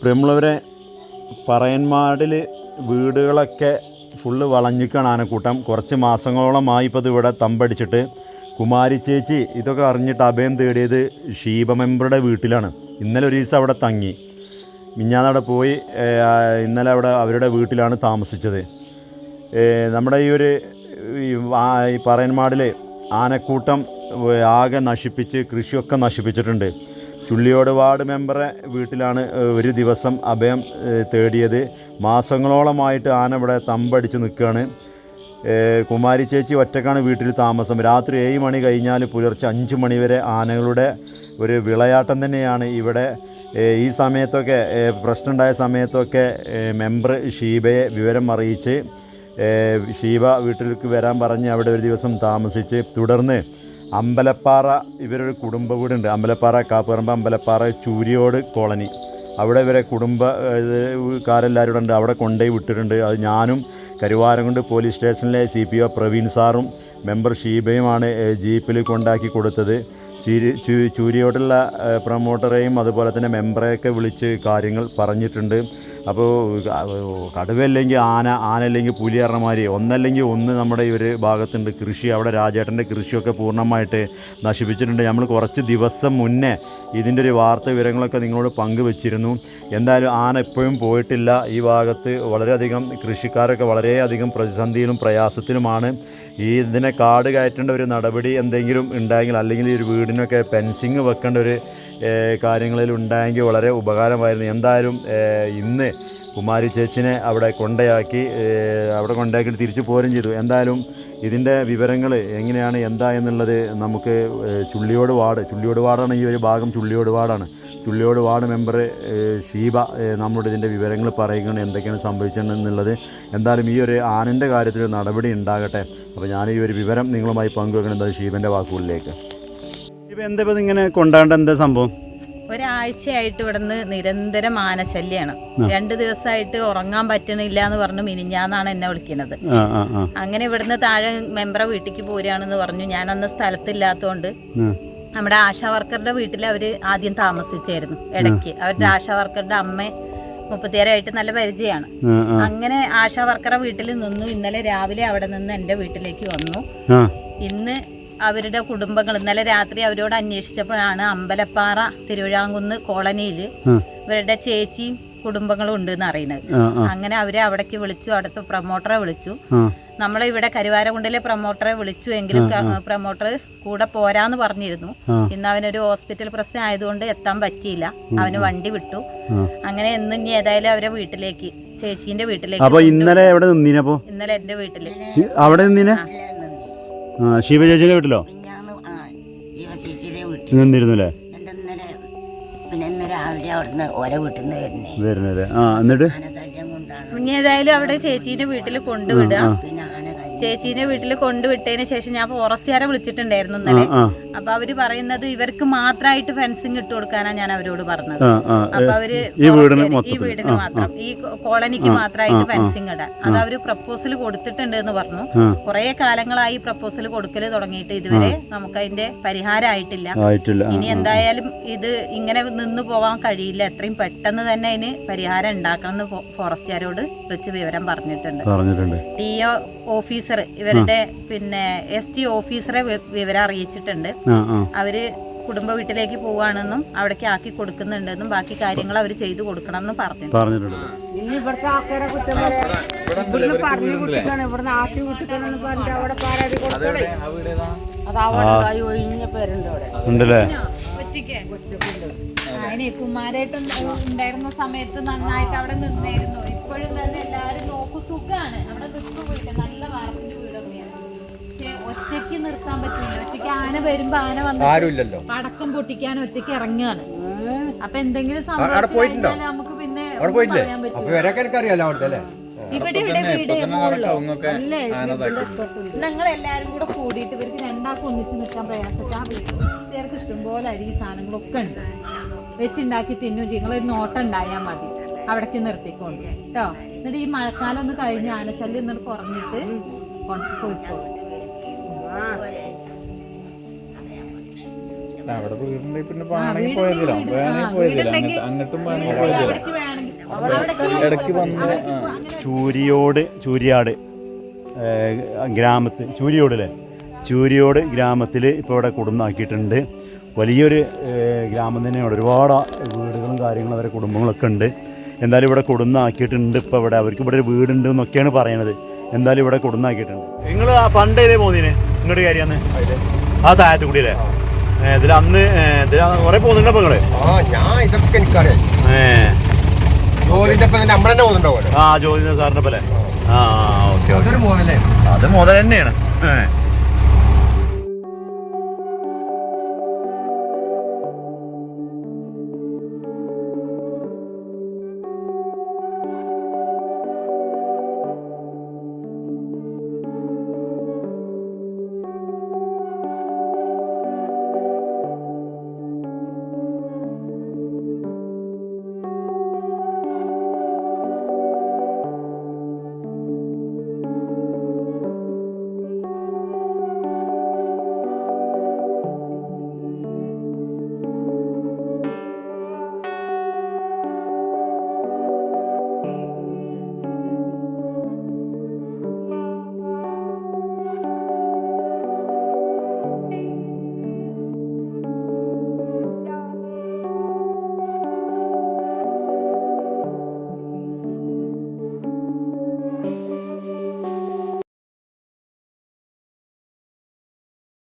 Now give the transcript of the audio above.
പ്രിയമുള്ളവരെ പറയന്മാടിൽ വീടുകളൊക്കെ ഫുള്ള് വളഞ്ഞിക്കാണ് ആനക്കൂട്ടം. കുറച്ച് മാസങ്ങളോളമായി ഇപ്പോൾ ഇത് ഇവിടെ തമ്പടിച്ചിട്ട്. കുമാരി ചേച്ചി ഇതൊക്കെ അറിഞ്ഞിട്ട് അഭയം തേടിയത് ഷീബ മെമ്പറുടെ വീട്ടിലാണ്. ഇന്നലെ ഒരു ദിവസം അവിടെ തങ്ങി. മിഞ്ഞാന്നവിടെ പോയി ഇന്നലെ അവിടെ അവരുടെ വീട്ടിലാണ് താമസിച്ചത്. നമ്മുടെ ഈ ഒരു ഈ പറയന്മാടിൽ ആനക്കൂട്ടം ആകെ നശിപ്പിച്ച് കൃഷിയൊക്കെ നശിപ്പിച്ചിട്ടുണ്ട്. ചുള്ളിയോട് വാർഡ് മെമ്പറെ വീട്ടിലാണ് ഒരു ദിവസം അഭയം തേടിയത്. മാസങ്ങളോളമായിട്ട് ആന ഇവിടെ തമ്പടിച്ച് നിൽക്കുകയാണ് കുമാരി ചേച്ചി ഒറ്റക്കാണ് വീട്ടിൽ താമസം. രാത്രി ഏഴ് മണി കഴിഞ്ഞാൽ പുലർച്ചെ അഞ്ച് മണി വരെ ആനകളുടെ ഒരു വിളയാട്ടം തന്നെയാണ് ഇവിടെ. ഈ സമയത്തൊക്കെ പ്രശ്നമുണ്ടായ സമയത്തൊക്കെ മെമ്പർ ഷീബയെ വിവരം അറിയിച്ച് ഷീബ വീട്ടിലേക്ക് വരാൻ പറഞ്ഞ് അവിടെ ഒരു ദിവസം താമസിച്ച് തുടർന്ന് അമ്പലപ്പാറ ഇവരൊരു കുടുംബ വീടുണ്ട്. അമ്പലപ്പാറ കാപ്പറമ്പ് അമ്പലപ്പാറ ചൂരിയോട് കോളനി. അവിടെ ഇവരെ കുടുംബ ഏഹ്, കാരെല്ലാവരും ഉണ്ട് അവിടെ കൊണ്ടുപോയി വിട്ടിട്ടുണ്ട്. അത് ഞാനും കരുവാരംകുണ്ട് പോലീസ് സ്റ്റേഷനിലെ സി പി ഒ പ്രവീൺ സാറും മെമ്പർ ഷീബയുമാണ് ജീപ്പിൽ കൊണ്ടാക്കി കൊടുത്തത്. ചൂരിയോടുള്ള പ്രൊമോട്ടറെയും അതുപോലെ തന്നെ മെമ്പറെയൊക്കെ വിളിച്ച് കാര്യങ്ങൾ പറഞ്ഞിട്ടുണ്ട്. അപ്പോൾ കടുവല്ലെങ്കിൽ ആന ആന അല്ലെങ്കിൽ പുലി പറഞ്ഞമാതിരി ഒന്നല്ലെങ്കിൽ ഒന്ന് നമ്മുടെ ഈ ഒരു ഭാഗത്തുണ്ട് കൃഷി അവിടെ രാജേട്ടന്റെ കൃഷിയൊക്കെ പൂർണമായിട്ട് നശിപ്പിച്ചിട്ടുണ്ട്. നമ്മൾ കുറച്ച് ദിവസം മുന്നേ ഇതിന്റെ ഒരു വാർത്ത വിവരങ്ങളൊക്കെ നിങ്ങളോട് പങ്കുവച്ചിരുന്നു. എന്തായാലും ആന എപ്പോഴും പോയിട്ടില്ല. ഈ ഭാഗത്ത് വളരെയധികം കൃഷിക്കാരൊക്കെ വളരെയധികം പ്രതിസന്ധിയിലും പ്രയാസത്തിലുമാണ്. ഈ ഇതിനെ കാട് കയറ്റേണ്ട ഒരു നടപടി എന്തെങ്കിലും ഉണ്ടായെങ്കിൽ അല്ലെങ്കിൽ ഈ ഒരു വീടിനൊക്കെ ഫെൻസിങ് വെക്കേണ്ട ഒരു കാര്യങ്ങളിൽ ഉണ്ടായെങ്കിൽ വളരെ ഉപകാരമായിരുന്നു. എന്തായാലും ഇന്ന് കുമാരി ചേച്ചിനെ അവിടെ കൊണ്ടയാക്കി അവിടെ കൊണ്ടയാക്കി തിരിച്ചു പോരും ചെയ്തു. എന്തായാലും ഇതിന്റെ വിവരങ്ങൾ എങ്ങനെയാണ് എന്താ എന്നുള്ളത് നമുക്ക് ചുള്ളിയോട് വാർഡ് ചുള്ളിയോട് വാർഡാണ് ഈ ഒരു ഭാഗം ചുള്ളിയോട് വാർഡാണ്. ചുള്ളിയോട് വാർഡ് മെമ്പർ ഷീബ നമ്മുടെ ഇതിന്റെ വിവരങ്ങൾ പറയുകയാണ് എന്തൊക്കെയാണ് സംഭവിച്ചതെന്നുള്ളത്. എന്തായാലും ഈ ഒരു ആനന്റെ കാര്യത്തിൽ നടപടി ഉണ്ടാകട്ടെ. അപ്പോൾ ഞാൻ ഈ ഒരു വിവരം നിങ്ങളുമായി പങ്കുവെക്കണം. പങ്കുവെക്കുന്നത് ഷീബന്റെ വാക്കുകളിലേക്ക്. എന്താ ഇങ്ങനെ കൊണ്ടാണ്ട് എന്താ സംഭവം? ഒരാഴ്ചയായിട്ട് ഇവിടുന്ന് നിരന്തരം ആനശല്യാണ് രണ്ടു ദിവസമായിട്ട് ഉറങ്ങാൻ പറ്റണില്ല എന്ന് പറഞ്ഞു മിനിഞ്ഞാന്നാണ് എന്നെ വിളിക്കുന്നത് അങ്ങനെ ഇവിടുന്ന് താഴെ മെമ്പറെ വീട്ടിലേക്ക് പോരാണെന്ന് പറഞ്ഞു. ഞാൻ അന്ന് സ്ഥലത്തില്ലാത്തതുകൊണ്ട് നമ്മുടെ ആശാ വർക്കറുടെ വീട്ടിൽ അവർ ആദ്യം താമസിച്ചായിരുന്നു ഇടയ്ക്ക്. അവരുടെ ആശാ വർക്കറുടെ അമ്മ മുപ്പത്തിയേരായിട്ട് നല്ല പരിചയമാണ്. അങ്ങനെ ആശാ വർക്കറുടെ വീട്ടിൽ നിന്നു. ഇന്നലെ രാവിലെ അവിടെ നിന്ന് എന്റെ വീട്ടിലേക്ക് വന്നു. ഇന്ന് അവരുടെ കുടുംബങ്ങൾ. ഇന്നലെ രാത്രി അവരോട് അന്വേഷിച്ചപ്പോഴാണ് അമ്പലപ്പാറ തിരുവിഴാങ്കുന്ന് കോളനിയിൽ. ഇവരുടെ ചേച്ചിയും കുടുംബങ്ങളും ഉണ്ട് എന്ന് അറിയുന്നത് അങ്ങനെ അവരെ അവിടേക്ക് വിളിച്ചു അവിടുത്തെ പ്രൊമോട്ടറെ വിളിച്ചു. നമ്മളെ ഇവിടെ കരുവാരകുണ്ടിലെ പ്രൊമോട്ടറെ വിളിച്ചു എങ്കിലും പ്രൊമോട്ടർ കൂടെ പോരാന്ന് പറഞ്ഞിരുന്നു. ഇന്ന് അവനൊരു ഹോസ്പിറ്റൽ പ്രശ്നം ആയതുകൊണ്ട് എത്താൻ പറ്റിയില്ല. അവന് വണ്ടി വിട്ടു. അങ്ങനെ ഇന്ന് ഇനി ഏതായാലും അവരെ വീട്ടിലേക്ക് ചേച്ചീന്റെ വീട്ടിലേക്ക് ഇന്നലെ ഇന്നലെ എന്റെ വീട്ടിൽ. അവിടെ ശിവ ചേച്ചിയുടെ വീട്ടിലോ? നിന്നിരുന്നല്ലേ ആ ജീവ ചേച്ചിയുടെ വീട്ടിൽ. നിന്നിരുന്നു അല്ലേ എന്നിട്ട് പിന്നെ ഇന്ന് രാവിലെ അവിടുന്ന് ഓരോ വീട്ടിൽ നിന്ന് വരുന്നേ. വരുന്നത് ആ എന്നിട്ട്? ഇനി ഏതായാലും അവിടെ ചേച്ചീന്റെ വീട്ടിൽ കൊണ്ടുവിടുക. ചേച്ചീന്റെ വീട്ടിൽ കൊണ്ടുവിട്ടതിന് ശേഷം ഞാൻ ഫോറസ്റ്റുകാരെ വിളിച്ചിട്ടുണ്ടായിരുന്നു ഇന്നലെ. അപ്പൊ അവർ പറയുന്നത് ഇവർക്ക് മാത്രമായിട്ട് ഫെൻസിങ് ഇട്ട് കൊടുക്കാനാ ഞാൻ അവരോട് പറഞ്ഞത്. അപ്പൊ അവർ ഈ വീടിന് മാത്രം. ഈ കോളനിക്ക് മാത്രമായിട്ട് ഫെൻസിങ് ഇടാൻ. അത് അവർ പ്രപ്പോസൽ കൊടുത്തിട്ടുണ്ട് എന്ന് പറഞ്ഞു. കുറെ കാലങ്ങളായി പ്രപ്പോസൽ കൊടുക്കൽ തുടങ്ങിയിട്ട് ഇതുവരെ നമുക്ക് അതിന്റെ പരിഹാരമായിട്ടില്ല ആയിട്ടില്ല. ഇനി എന്തായാലും ഇത് ഇങ്ങനെ നിന്ന് പോവാൻ കഴിയില്ല. എത്രയും പെട്ടെന്ന് തന്നെ അതിന് പരിഹാരം ഉണ്ടാക്കണം എന്ന് ഫോറസ്റ്റുകാരോട് വിളിച്ച് വിവരം പറഞ്ഞിട്ടുണ്ട്. ടി ഒ ഓഫീസർ ഇവരുടെ പിന്നെ എസ് ടി ഓഫീസറെ വിവരം അറിയിച്ചിട്ടുണ്ട്. അവർ കുടുംബ വീട്ടിലേക്ക് പോവാണെന്നും അവിടേക്ക് ആക്കി കൊടുക്കുന്നുണ്ടെന്നും ബാക്കി കാര്യങ്ങൾ അവർ ചെയ്തു കൊടുക്കണം എന്നും പറഞ്ഞു പറഞ്ഞിട്ടുണ്ട് ഇനി ഇവിടുത്തെ ആൾക്കാരെ കുറ്റം പറയാം ഇവിടുന്ന് പറഞ്ഞു കുട്ടിക്കാണ് ഇവിടുന്ന് ആട്ടി കുട്ടിക്കാണെന്ന് പറഞ്ഞിട്ട് അവിടെ പാരാതി കൊടുക്കണേ അത് അവിടെ ഒഴിഞ്ഞ പേരുണ്ട് അവിടെ. ഉണ്ടല്ലേ അതിനെ കുമാരേട്ടൻ ഉണ്ടായിരുന്ന സമയത്ത് നന്നായിട്ട് അവിടെ നിന്നായിരുന്നു ഇപ്പോഴും തന്നെ എല്ലാരും നോക്കും സുഖാണ്. അവിടെ നിൽക്കു പോയിട്ട് നല്ല വാർപ്പിന്റെ വീടൊക്കെയാണ് പക്ഷെ ഒറ്റയ്ക്ക് നിർത്താൻ പറ്റില്ല. ഒറ്റയ്ക്ക് ആന വരുമ്പോ ആന വന്നില്ലല്ലോ പടക്കം പൊട്ടിക്കാൻ ഒറ്റയ്ക്ക് ഇറങ്ങുകയാണ്. അപ്പൊ എന്തെങ്കിലും സംഭവിച്ചു നമുക്ക് പിന്നെ പറയാൻ പറ്റില്ല. ഇവിടെ ഇവിടെ വീട് മുകളിലോ നിങ്ങൾ എല്ലാരും കൂടെ കൂടിയിട്ട് ഇവർക്ക് രണ്ടാൾക്ക് ഒന്നിച്ച് നിൽക്കാൻ പ്രയാസിച്ച ആ വീട്ടുകാർക്ക് ഇഷ്ടംപോലെ അരി സാധനങ്ങളൊക്കെ ഉണ്ട്. വെച്ചുണ്ടാക്കി തിന്നു നിങ്ങൾ ഒരു നോട്ടം ഉണ്ടായാൽ മതി. അവിടേക്ക് നിർത്തിക്കൊണ്ട്. കേട്ടോ എന്നിട്ട് ഈ മഴക്കാലം ഒന്ന് കഴിഞ്ഞ് ആനശല്യം എന്നിട്ട് കുറഞ്ഞിട്ട് കൊണ്ട് പോയിക്കോളും അവിടെ വീടുണ്ടെങ്കിൽ പിന്നെ വേണമെങ്കിൽ പോയതില്ല വേണമെങ്കിൽ പോയതില്ല അങ്ങോട്ട് പോയതില്ല ഇടയ്ക്ക് വന്ന്. ചൂരിയോട് ചൂരിയാട് ഗ്രാമത്തിൽ ചൂരിയോടല്ലേ? ചൂരിയോട് ഗ്രാമത്തിൽ ഇപ്പോൾ ഇവിടെ കുടുംബമാക്കിയിട്ടുണ്ട്. വലിയൊരു ഗ്രാമം തന്നെയാണ്. ഒരുപാട് വീടുകളും കാര്യങ്ങളും അവരെ കുടുംബങ്ങളൊക്കെ ഉണ്ട്. എന്തായാലും ഇവിടെ കൊടുന്നാക്കിയിട്ടുണ്ട് ഇപ്പോൾ ഇവിടെ അവർക്ക് ഇവിടെ ഒരു വീടുണ്ട് എന്നൊക്കെയാണ് പറയണത്. എന്തായാലും ഇവിടെ കൊടുന്നാക്കിയിട്ടുണ്ട് നിങ്ങൾ ആ പണ്ട് ഇതേ പോന്നീന്? ഇങ്ങോട്ട് കാര്യമാണ് ആ താഴത്ത് കൂടി അല്ലേ ഇതിൽ അന്ന് ഇതിൽ കുറേ നിങ്ങൾ ആ ഞാൻ ഇതൊക്കെ എനിക്കറിയാം. ഏഹ് ആ ജോലി സാറിന്റെ പോലെ ആ ഓക്കെ അത് മുതൽ തന്നെയാണ്